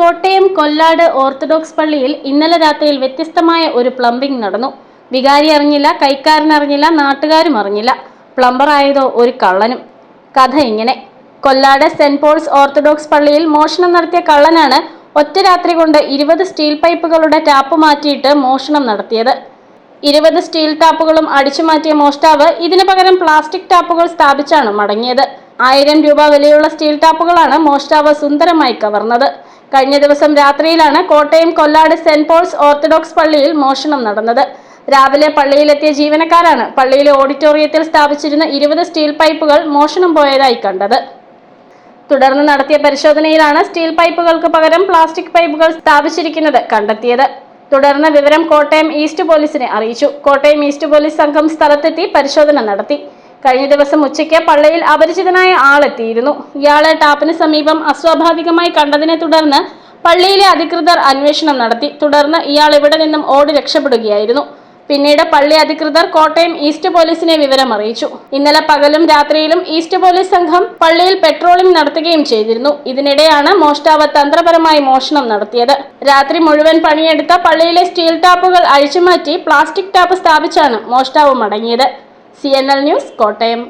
Kottayam Kollad orthodox പള്ളിയിൽ ഇന്നലെ രാത്രിയിൽ വ്യത്യസ്തമായ ഒരു പ്ലംബിംഗ് നടന്നു. വികാരി അറിഞ്ഞില്ല കൈക്കാരൻ അറിഞ്ഞില്ല നാട്ടുകാരും അറിഞ്ഞില്ല. പ്ലംബർ ആയതോ ഒരു കള്ളനും. കഥ ഇങ്ങനെ. കൊല്ലാട് സെന്റ് പോൾസ് ഓർത്തഡോക്സ് പള്ളിയിൽ മോഷണം നടത്തിയ കള്ളനാണ് ഒറ്റ രാത്രി കൊണ്ട് ഇരുപത് സ്റ്റീൽ പൈപ്പുകളുടെ ടാപ്പ് മാറ്റിയിട്ട് മോഷണം നടത്തിയത്. ഇരുപത് സ്റ്റീൽ ടാപ്പുകളും അടിച്ചു മാറ്റിയ മോഷ്ടാവ് ഇതിനു പകരം പ്ലാസ്റ്റിക് ടാപ്പുകൾ സ്ഥാപിച്ചാണ് മടങ്ങിയത്. ആയിരം രൂപ വിലയുള്ള സ്റ്റീൽ ടാപ്പുകളാണ് മോഷ്ടാവ് സുന്ദരമായി കവർന്നത്. കഴിഞ്ഞ ദിവസം രാത്രിയിലാണ് Kottayam Kollad Saint Paul's orthodox പള്ളിയിൽ മോഷണം നടന്നത്. രാവിലെ പള്ളിയിലെത്തിയ ജീവനക്കാരാണ് പള്ളിയിലെ ഓഡിറ്റോറിയത്തിൽ സ്ഥാപിച്ചിരുന്ന ഇരുപത് സ്റ്റീൽ പൈപ്പുകൾ മോഷണം പോയതായി കണ്ടത്. തുടർന്ന് നടത്തിയ പരിശോധനയിലാണ് സ്റ്റീൽ പൈപ്പുകൾക്ക് പകരം പ്ലാസ്റ്റിക് പൈപ്പുകൾ സ്ഥാപിച്ചിരിക്കുന്നത് കണ്ടെത്തിയത്. തുടർന്ന് വിവരം കോട്ടയം ഈസ്റ്റ് പോലീസിനെ അറിയിച്ചു. കോട്ടയം ഈസ്റ്റ് പോലീസ് സംഘം സ്ഥലത്തെത്തി പരിശോധന നടത്തി. കഴിഞ്ഞ ദിവസം ഉച്ചയ്ക്ക് പള്ളയിൽ അപരിചിതനായ ആളെത്തിയിരുന്നു. ഇയാളെ ടാപ്പിന് സമീപം അസ്വാഭാവികമായി കണ്ടതിനെ തുടർന്ന് പള്ളിയിലെ അധികൃതർ അന്വേഷണം നടത്തി. തുടർന്ന് ഇയാൾ ഇവിടെ നിന്നും ഓടി രക്ഷപ്പെടുകയായിരുന്നു. പിന്നീട് പള്ളി അധികൃതർ കോട്ടയം ഈസ്റ്റ് പോലീസിനെ വിവരം അറിയിച്ചു ഇന്നലെ പകലും രാത്രിയിലും ഈസ്റ്റ് പോലീസ് സംഘം പള്ളിയിൽ പെട്രോളിംഗ് നടത്തുകയും ചെയ്തിരുന്നു. ഇതിനിടെയാണ് മോഷ്ടാവ് തന്ത്രപരമായി മോഷണം നടത്തിയത്. രാത്രി മുഴുവൻ പണിയെടുത്ത പള്ളിയിലെ സ്റ്റീൽ ടാപ്പുകൾ അഴിച്ചുമാറ്റി പ്ലാസ്റ്റിക് ടാപ്പ് സ്ഥാപിച്ചാണ് മോഷ്ടാവ് മടങ്ങിയത്. C news Kottayam